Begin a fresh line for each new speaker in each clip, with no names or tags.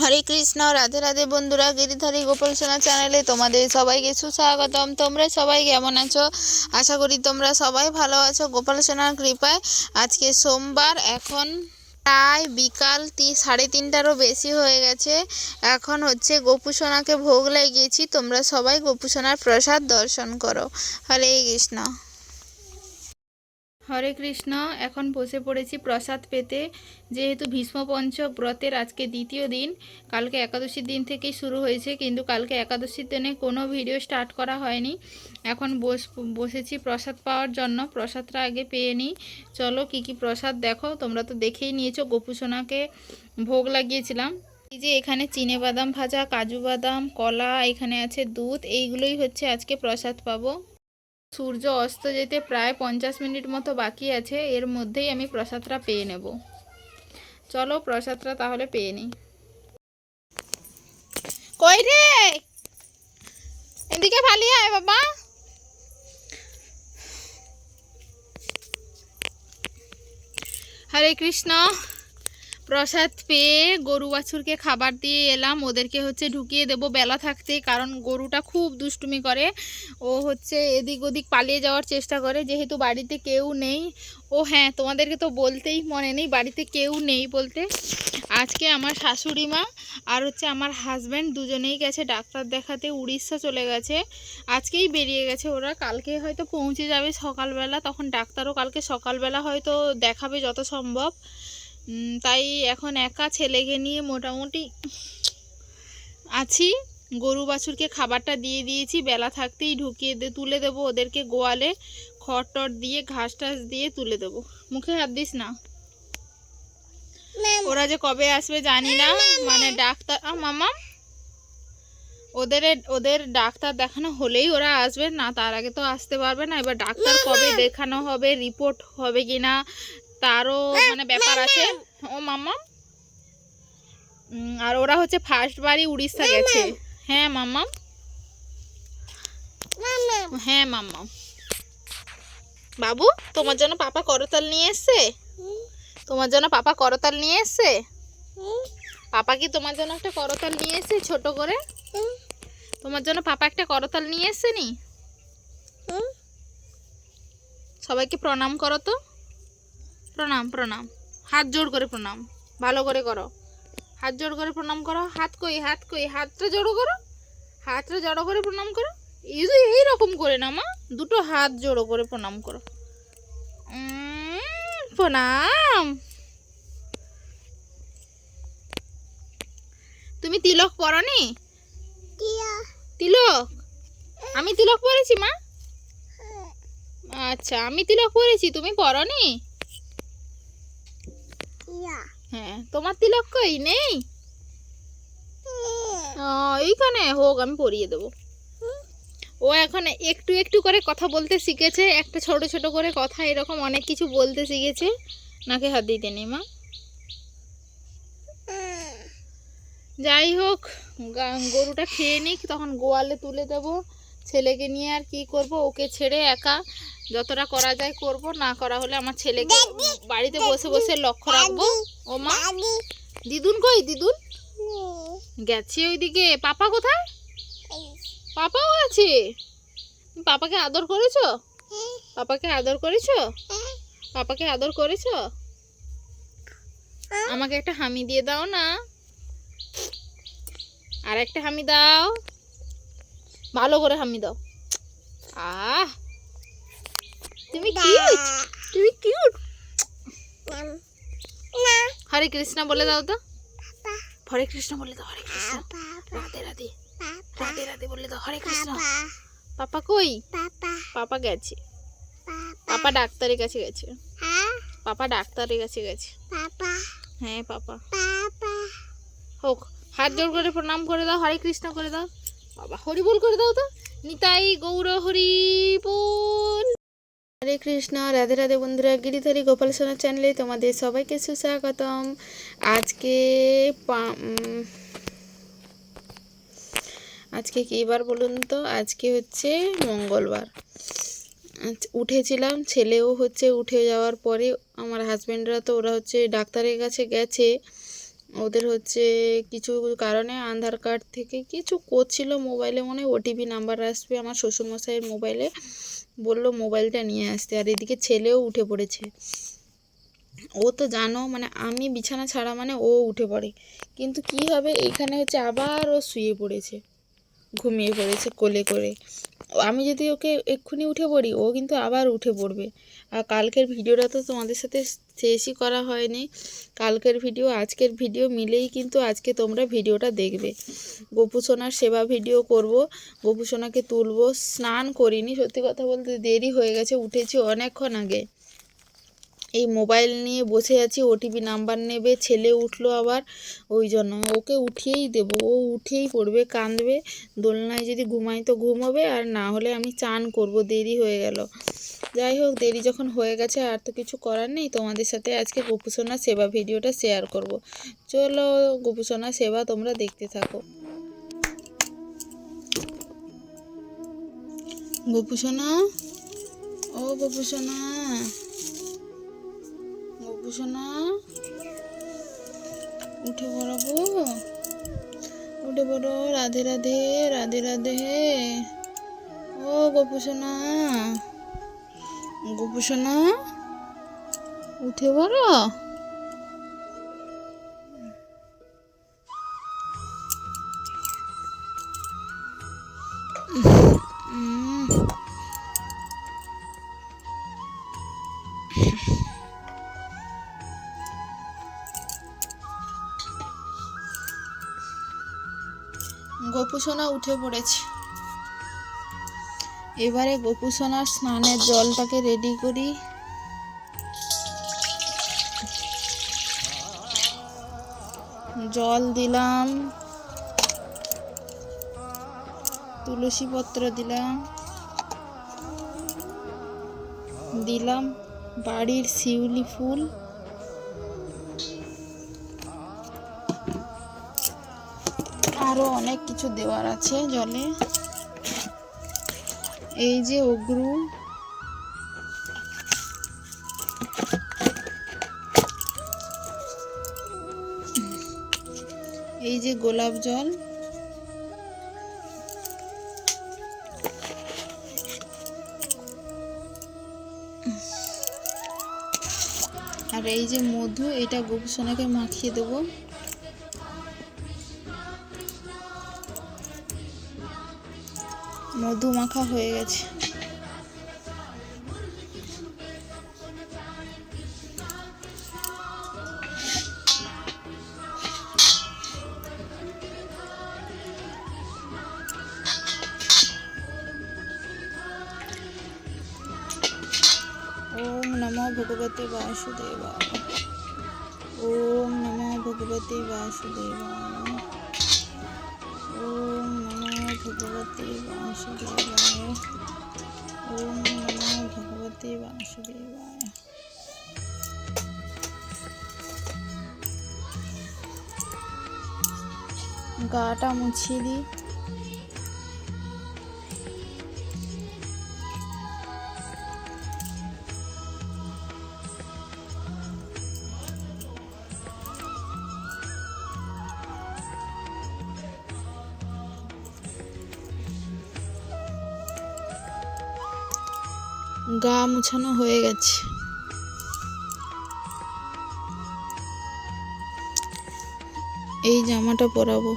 হরে কৃষ্ণ, রাধে রাধে বন্ধুরা গিরিধারী গোপাল সোনা চ্যানেলে তোমাদের সবাইকে সুস্বাগতম। তোমরা সবাই কেমন আছো? আশা করি তোমরা সবাই ভালো আছো। গোপাল সোনার কৃপায় আজকে সোমবার, এখন প্রায় বিকাল তি, সাড়ে তিনটারও বেশি হয়ে গেছে। এখন হচ্ছে গোপু সোনাকে ভোগ লাগিয়েছি। তোমরা সবাই গোপু সোনার প্রসাদ দর্শন করো। হরে কৃষ্ণ। হরে কৃষ্ণ, এখন বসে পড়েছি প্রসাদ পেতে। যেহেতু ভীষ্ম পঞ্চক ব্রতের আজকে দ্বিতীয় দিন, কালকে একাদশীর দিন থেকেই শুরু হয়েছে, কিন্তু কালকে একাদশীর দিনে কোনো ভিডিও স্টার্ট করা হয়নি। এখন বস, বসেছি প্রসাদ পাওয়ার জন্য, প্রসাদটা আগে পেয়ে নিই। চলো কি কি প্রসাদ দেখো, তোমরা তো দেখেই নিয়েছো গোপুসোনাকে ভোগ লাগিয়েছিলাম। এই যে এখানে চিনে বাদাম ভাজা, কাজু বাদাম, কলা, এখানে আছে দুধ, এইগুলোই হচ্ছে আজকে প্রসাদ পাবো। সূর্য অস্ত যেতে প্রায় পঞ্চাশ মিনিট মতো বাকি আছে, এর মধ্যেই আমি প্রসাদটা পেয়ে নেব। চলো প্রসাদটা তাহলে পেয়ে নিই। কই রে? এদিকে ভালি আয় বাবা। হরে কৃষ্ণ। প্রসাদ পেয়ে গরু বাছুরকে খাবার দিয়ে এলাম। ওদেরকে হচ্ছে ঢুকিয়ে দেব বেলা থাকতে, কারণ গরুটা খুব দুষ্টুমি করে। ও হচ্ছে এদিক ওদিক পালিয়ে যাওয়ার চেষ্টা করে, যেহেতু বাড়িতে কেউ নেই। ও হ্যাঁ তোমাদেরকে তো বলতেই মনে নেই, বাড়িতে কেউ নেই বলতে। আজকে আমার শাশুড়ি মা আর হচ্ছে আমার হাজব্যান্ড দুজনেই গেছে ডাক্তার দেখাতে, উড়িষ্যা চলে গেছে। আজকেই বেরিয়ে গেছে ওরা, কালকে হয়তো পৌঁছে যাবে সকালবেলা, তখন ডাক্তারও কালকে সকালবেলা হয়তো দেখাবে যত সম্ভব। তাই এখন একা ছেলেকে নিয়ে মোটামুটি আছি। গরু বাছুরকে খাবারটা দিয়ে দিয়েছি বেলা থাকতেই ঢুকিয়ে দে তুলে দেবো ওদেরকে গোয়ালে। খড় টর দিয়ে ঘাস টাস দিয়ে তুলে দেবো। মুখে হাত দিস না। ওরা যে কবে আসবে জানি না। মানে ডাক্তার মামা ওদের ওদের ডাক্তার দেখানো হলেই ওরা আসবে। না তার আগে তো আসতে পারবে না। এবার ডাক্তার কবে দেখানো হবে রিপোর্ট হবে কিনা? তারও মানে ব্যাপার আছে। ও মামা। আর ওরা হচ্ছে ফার্স্ট বাড়ি উড়িষ্যা গেছে। হ্যাঁ মামা। হ্যাঁ মামা। বাবু তোমার জন্য পাপা করতাল নিয়ে এসছে? তোমার জন্য পাপা করতাল নিয়ে এসছে? পাপা কি তোমার জন্য একটা করতাল নিয়ে এসছে ছোট করে? তোমার জন্য পাপা একটা করতাল নিয়ে এসছে নি? সবাইকে প্রণাম করো তো। প্রণাম প্রণাম। হাত জোড় করে প্রণাম। ভালো করে করো। হাত জোড় করে প্রণাম করো। হাত কই হাত কই হাতটা জড়ো করো। হাতটা জড়ো করে প্রণাম করো। এই যে এইরকম করে না মা? দুটো হাত জোড়ো করে প্রণাম করো। প্রণাম। তুমি তিলক পরনি? তিলক? আমি তিলক পরেছি মা? আচ্ছা আমি তিলক পরেছি। তুমি পরনি? হ্যাঁ তোমার তিলক কই? নেই? ও, এইখানে? হোক আমি পরিয়ে দেবো। ও এখন একটু একটু করে কথা বলতে শিখেছে একটা ছোট ছোট করে কথা এরকম অনেক কিছু বলতে শিখেছে। নাকে হাত দিতে নেই মা। যাই হোক গরুটা খেয়ে নিক তখন গোয়ালে তুলে দেবো। ছেলেকে নিয়ে আর কি করব? ওকে ছেড়ে একা যতটা করা যায় করব না করা হলে আমার ছেলেকে বাড়িতে বসে বসে লক্ষ্য রাখব। ও মা দিদুন কই দিদুন? গেছে ওইদিকে। পাপা কোথায়? পাপাও আছে। পাপাকে আদর করেছ? পাপাকে আদর করেছ? পাপাকে আদর করেছ? আমাকে একটা হামি দিয়ে দাও না। আর একটা হামি দাও। ভালো করে হামি দাও। আহ! তুমি কিউট তুমি কিউট হরে কৃষ্ণ বলে দাও তো। হরে কৃষ্ণ বলে দাও হরে কৃষ্ণ। রাধে রাধে। রাধে রাধে বলে দাও হরে কৃষ্ণ। পাপা। কই? পাপা। গেছে। পাপা। ডাক্তারের কাছে গেছে। পাপা ডাক্তারের কাছে গেছে। হ্যাঁ পাপা। হোক হাত জোর করে প্রণাম করে দাও হরে কৃষ্ণ করে দাও। বাবা, হরি বল করে দাও তো। নিতাই গৌর হরি বল। হরে কৃষ্ণ, রাধে রাধে বন্ধুরা, গিরিধারী গোপাল সোনার চ্যানেলে তোমাদের সবাইকে সুস্বাগতম। আজকে আজকে কী বার বলুন তো? আজকে হচ্ছে মঙ্গলবার। উঠেছিলাম, ছেলেও হচ্ছে উঠে যাওয়ার পরে আমার হাজব্যান্ডরা তো ওরা হচ্ছে ডাক্তারের কাছে গেছে। ওদের হচ্ছে কিছু কারণে আধার কার্ড থেকে কিছু করছিল মোবাইলে, মনে হয় ওটিপি নাম্বার আসবে আমার শ্বশুরমশাইয়ের মোবাইলে। বলল মোবাইলটা নিয়ে আসতে। আর এদিকে ছেলেও উঠে পড়েছে। ও তো জানো মানে আমি বিছানা ছাড়া মানে ও উঠে পড়ে। কিন্তু কি হবে, এইখানে হচ্ছে আবার ও শুয়ে পড়েছে, ঘুমিয়ে পড়েছে কোলে করে। আমি যদি ওকে এক্ষুনি উঠে পড়ি, ও কিন্তু আবার উঠে পড়বে। আর কালকের ভিডিওটা তো তোমাদের সাথে শেষই করা হয়নি। কালকের ভিডিও, আজকের ভিডিও মিলেই কিন্তু আজকে তোমরা ভিডিওটা দেখবে। গোপুসোনার সেবা ভিডিও করব গোপুসোনাকে তুলব, স্নান করিনি। সত্যি কথা বলতে দেরি হয়ে গেছে, উঠেছি অনেকক্ষণ আগে। এই মোবাইল নিয়ে বসে আছি ওটিপি নাম্বার নেবে, ছেলে উঠল আবার, ওই জন্য ওকে উঠিয়েই দেব, ও উঠেই পড়বে, কাঁদবে, দোলনায় যদি ঘুমাই তো ঘুমোবে আর না হলে আমি চান করব, দেরি হয়ে গেল। যাই হোক, দেরি যখন হয়ে গেছে, আর তো কিছু করার নেই, তোমাদের সাথে আজকে গোপুসোনা সেবা ভিডিওটা শেয়ার করব। চলো গোপুসোনা সেবা তোমরা দেখতে থাকো। গোপুসোনা? ও গোপুসোনা গোপুসোনা উঠে পড়াবো উঠে পড়ো, রাধে রাধে রাধে রাধে। ও গপু সোনা গপু সোনা উঠে পড়ো। গোপুসোনা উঠে পড়েছে। এবারে গোপুসোনার স্নানের জলটাকে রেডি করি। জল দিলাম। তুলসী পত্র দিলাম। দিলাম বাড়ির শিউলি ফুল। আরও অনেক কিছু দেওয়ার আছে জলে। এই যে অগ্রু। এই যে গোলাপ জল। আর এই যে মধু, এটা গোপসোনাকে মাখিয়ে দেবো। মধু মাখা হয়ে গেছে। ওম নমো ভগবতে বাসুদেবায়। ওম নমো ভগবতে বাসুদেবায়। ভগবতে বাসুদেবায়। ওম নমো ভগবতী বাসুদেবায়। গাটা মুছিয়ে দিই। গা মুছানো হয়ে গেছে। এই জামাটা পরাবো।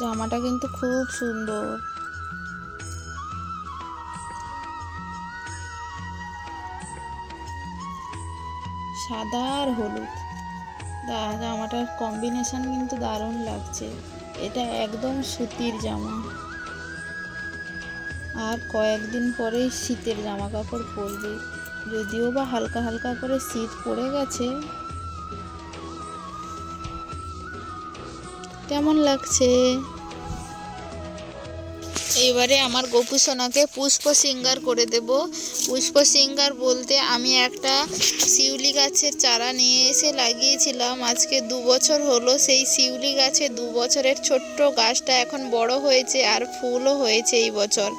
জামাটা কিন্তু খুব সুন্দর। সাদা আর হলুদ। দা- জামাটার কম্বিনেশন কিন্তু দারুণ লাগছে। এটা একদম সুতির জামা। আর কয়েকদিন পরেই শীতের জামা কাপড় পরবে। যদিও বা হালকা হালকা করে শীত পড়ে গেছে। কেমন লাগছে? এবারে আমার গোপু সোনাকে পুষ্প সিঙ্গার করে দেব। পুষ্প সিঙ্গার বলতে আমি একটা শিউলি গাছের চারা নিয়ে এসে লাগিয়েছিলাম। আজকে দু বছর হলো, সেই শিউলি গাছে দু বছরের ছোট্ট গাছটা এখন বড় হয়েছে আর ফুলও হয়েছে এই বছর।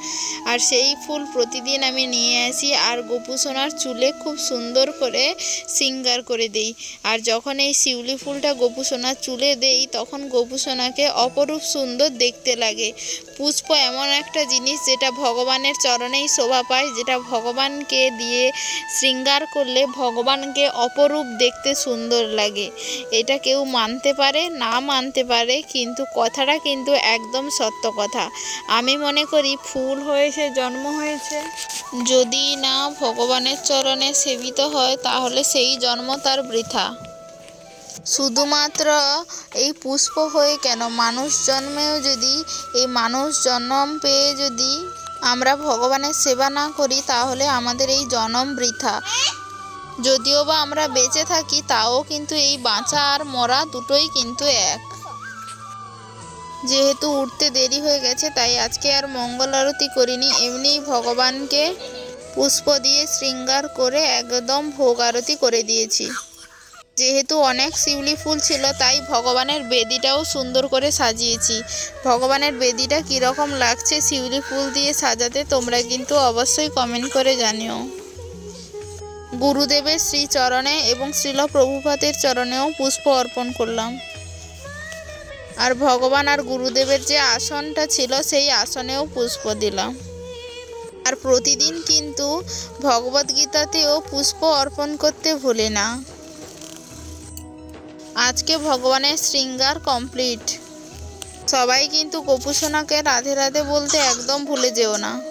আর সেই ফুল প্রতিদিন আমি নিয়ে আসি আর গোপু সোনার চুলে খুব সুন্দর করে সিঙ্গার করে দেই। আর যখন এই শিউলি ফুলটা গোপু সোনার চুলে দেই, তখন গোপু সোনাকে অপরূপ সুন্দর দেখতে লাগে। পুষ্প এমন একটা জিনিস যেটা ভগবানের চরণেই শোভা পায়, যেটা ভগবানকে দিয়ে শৃঙ্গার করলে ভগবানকে অপরূপ দেখতে সুন্দর লাগে। এটা কেউ মানতে পারে, না মানতে পারে, কিন্তু কথাটা কিন্তু একদম সত্য কথা। আমি মনে করি ফুল হয়েছে, জন্ম হয়েছে। যদি না ভগবানের চরণে সেবিত হয়, তাহলে সেই জন্ম তার বৃথা। শুধুমাত্র এই পুষ্প হয়ে কেন? মানুষ জন্মেও যদি এই মানুষ জন্ম পেয়ে যদি আমরা ভগবানের সেবা না করি, তাহলে আমাদের এই জন্ম বৃথা। যদিও বা আমরা বেঁচে থাকি, তাও কিন্তু এই বাঁচা আর মরা দুটোই কিন্তু এক। যেহেতু উঠতে দেরি হয়ে গেছে, তাই আজকে আর মঙ্গল আরতি করিনি। এমনিই ভগবানকে পুষ্প দিয়ে শৃঙ্গার করে একদম ভোগ আরতি করে দিয়েছি। যেহেতু অনেক শিউলি ফুল ছিল, তাই ভগবানের বেদিটাও সুন্দর করে সাজিয়েছি। ভগবানের বেদিটা কীরকম লাগছে শিউলি ফুল দিয়ে সাজাতে, তোমরা কিন্তু অবশ্যই কমেন্ট করে জানিও। গুরুদেবের শ্রীচরণে এবং শ্রীল প্রভুপাতের চরণেও পুষ্প অর্পণ করলাম। আর ভগবান আর গুরুদেবের যে আসনটা ছিল, সেই আসনেও পুষ্প দিলাম। আর প্রতিদিন কিন্তু ভগবদ্গীতাতেও পুষ্প অর্পণ করতে ভুলি না। আজকে ভগবানের শৃঙ্গার কমপ্লিট সবাই কিন্তু গোপুসোনাকে রাধে রাধে বলতে একদম ভুলে যেও না।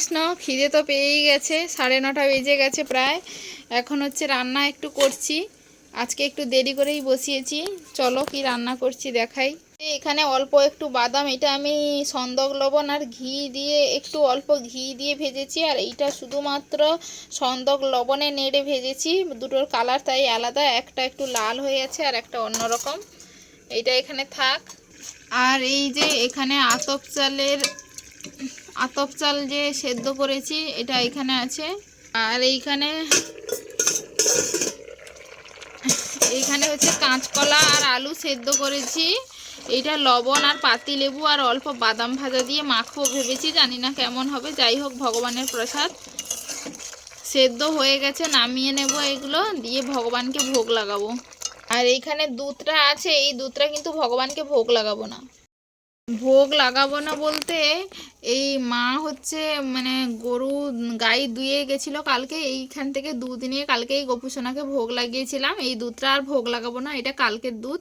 কৃষ্ণ খিদে তো পেয়েই গেছে, সাড়ে নটা বেজে গেছে প্রায়। এখন হচ্ছে রান্না একটু করছি। আজকে একটু দেরি করেই বসিয়েছি। চলো কি রান্না করছি দেখাই। এখানে অল্প একটু বাদাম, এটা আমি সন্দক লবণ আর ঘি দিয়ে একটু অল্প ঘি দিয়ে ভেজেছি, আর এইটা শুধুমাত্র সন্দক লবণে নেড়ে ভেজেছি। দুটোর কালার তাই আলাদা, একটা একটু লাল হয়ে আছে আর একটা অন্যরকম। এইটা এখানে থাক। আর এই যে এখানে আতপ চালের আতপ চাল যে সেদ্ধ করেছি, এটা এখানে আছে। আর এইখানে এইখানে হচ্ছে কাঁচকলা আর আলু সেদ্ধ করেছি। এইটা লবণ আর পাতি লেবু আর অল্প বাদাম ভাজা দিয়ে মাখবো ভেবেছি, জানি না কেমন হবে। যাই হোক, ভগবানের প্রসাদ। সেদ্ধ হয়ে গেছে, নামিয়ে নেব এগুলো, দিয়ে ভগবানকে ভোগ লাগাবো। আর এইখানে দুধটা আছে, এই দুধটা কিন্তু ভগবানকে ভোগ লাগাবো না। ভোগ লাগাবো না বলতে এই মা হচ্ছে মানে গরু গাই দুয়ে গেছিল কালকে এইখান থেকে দুধ নিয়ে কালকে এই গোপুসোনাকে ভোগ লাগিয়েছিলাম। এই দুধটা আর ভোগ লাগাবো না এটা কালকের দুধ।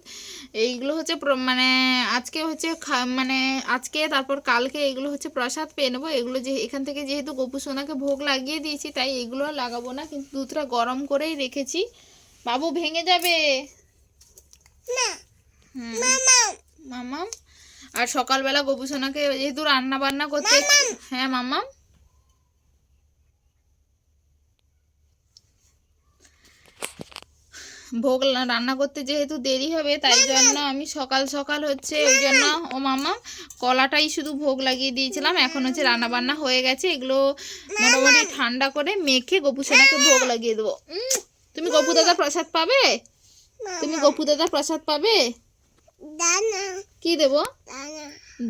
এইগুলো হচ্ছে মানে আজকে হচ্ছে মানে আজকে তারপর কালকে এগুলো হচ্ছে প্রসাদ পেয়ে নেব। এগুলো যে এখান থেকে যেহেতু গোপুসোনাকে ভোগ লাগিয়ে দিয়েছি তাই এগুলো আর লাগাবো না। কিন্তু দুধটা গরম করেই রেখেছি। বাবু ভেঙে যাবে? হুম। মামাম? আর সকালবেলা গোপুসোনাকে যেহেতু রান্না বান্না করতে হ্যাঁ মামাম ভোগ রান্না করতে যেহেতু দেরি হবে তাই জন্য আমি সকাল সকাল হচ্ছে ওই জন্য ও মামা কলাটাই শুধু ভোগ লাগিয়ে দিয়েছিলাম। এখন হচ্ছে রান্না বান্না হয়ে গেছে এগুলো মোটামুটি ঠান্ডা করে মেখে গোপুসোনাকে ভোগ লাগিয়ে দেবো। তুমি গপু দাদা প্রসাদ পাবে? তুমি গপু দাদা প্রসাদ পাবে? কি দেবো?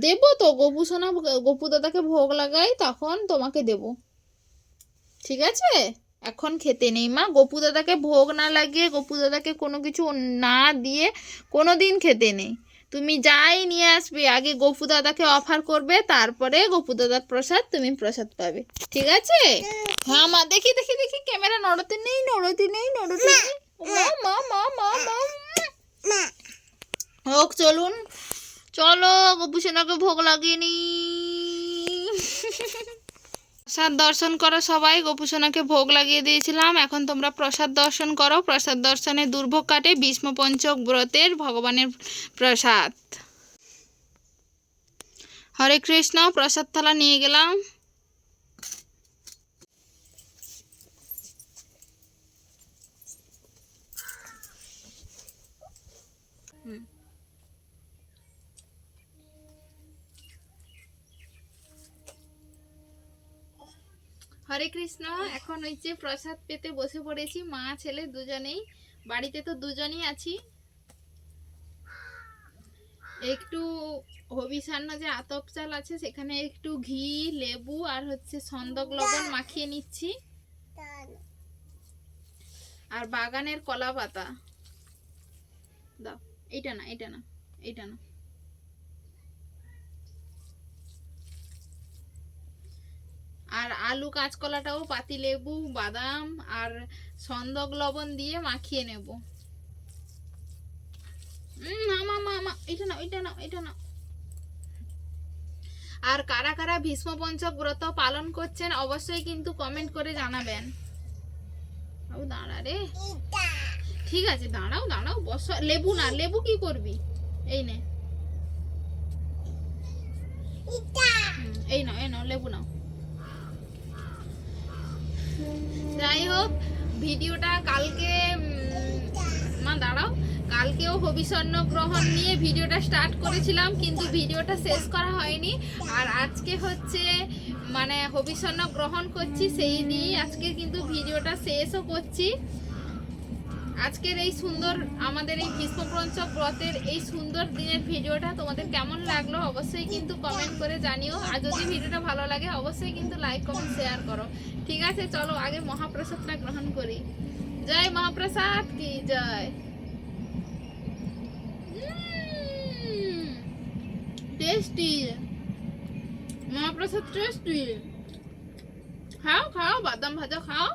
দেবো তো গপু সোনা গপু দাদাকে ভোগ লাগাই তখন তোমাকে দেব। ঠিক আছে? এখন খেতে নেই মা। গপু দাদাকে ভোগ না লাগিয়ে গপু দাদাকে কোনো কিছু না দিয়ে কোনো দিন খেতে নেই। তুমি যাই নিয়ে আসবে আগে গপু দাদাকে অফার করবে তারপরে গপু দাদার প্রসাদ তুমি প্রসাদ পাবে। ঠিক আছে? হ্যাঁ মা দেখি দেখি দেখি ক্যামেরা নড়তে নেই নড়তে নেই নড়তে নেই। মা মা মা মা। মা হোক, চলুন। চলো গপু ভোগ লাগিয়ে নি। প্রসাদ দর্শন করো সবাই। গপু সোনাকে ভোগ লাগিয়ে দিয়েছিলাম। এখন তোমরা প্রসাদ দর্শন করো। প্রসাদ দর্শনে দুর্ভোগ কাটে ভীষ্ম পঞ্চক ব্রতের ভগবানের প্রসাদ। হরে কৃষ্ণ, প্রসাদ থালা নিয়ে গেলাম। হরে কৃষ্ণ, এখন ওই যে প্রসাদ পেতে বসে পড়েছি, মা, ছেলে দুজনেই। বাড়িতে তো দুজনই আছি। একটু হবিষান্ন যে আতপ চাল আছে, সেখানে একটু ঘি, লেবু আর হচ্ছে সন্দক লবণ মাখিয়ে নিচ্ছি। আর বাগানের কলা পাতা দাও, এইটা না এইটা না এইটা না। আর আলু কাঁচকলাটাও পাতি লেবু বাদাম আর সন্দক লবণ দিয়ে মাখিয়ে নেব। এটা না এটা না এটা না আর কারা কারা ভীষ্ম পঞ্চক ব্রত পালন করছেন অবশ্যই কিন্তু কমেন্ট করে জানাবেন। ও দাঁড়া রে। ঠিক আছে দাঁড়াও দাঁড়াও বস। লেবু না লেবু কি করবি? এই নে। এই নাও এই নাও লেবু নাও। যাই হোক, ভিডিওটা কালকে মা, দাঁড়াও। কালকেও হবিষণ্য গ্রহণ নিয়ে ভিডিওটা স্টার্ট করেছিলাম, কিন্তু ভিডিওটা শেষ করা হয়নি। আর আজকে হচ্ছে মানে হবিষণ্য গ্রহণ করছি, সেই নিয়েই আজকে কিন্তু ভিডিওটা শেষও করছি। আজকের এই সুন্দর, আমাদের এই ভীষ্মপঞ্চক ব্রতের এই সুন্দর দিনের ভিডিওটা তোমাদের কেমন লাগল অবশ্যই কিন্তু কমেন্ট করে জানিও। আর যদি ভিডিওটা ভালো লাগে, অবশ্যই কিন্তু লাইক কমেন্ট শেয়ার করো। ঠিক আছে, চলো আগে মহাপ্রসাদটা গ্রহণ করি। জয় মহাপ্রসাদ কি জয়? টেস্টি মহাপ্রসাদ টেস্টি খাও খাও, বাদাম ভাজা খাও।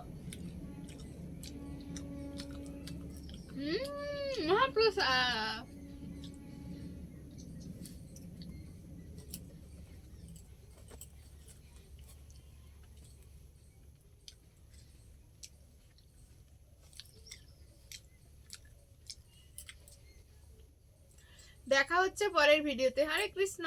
মহাপ্রসাদ দেখা হচ্ছে পরের ভিডিওতে। হরে কৃষ্ণ।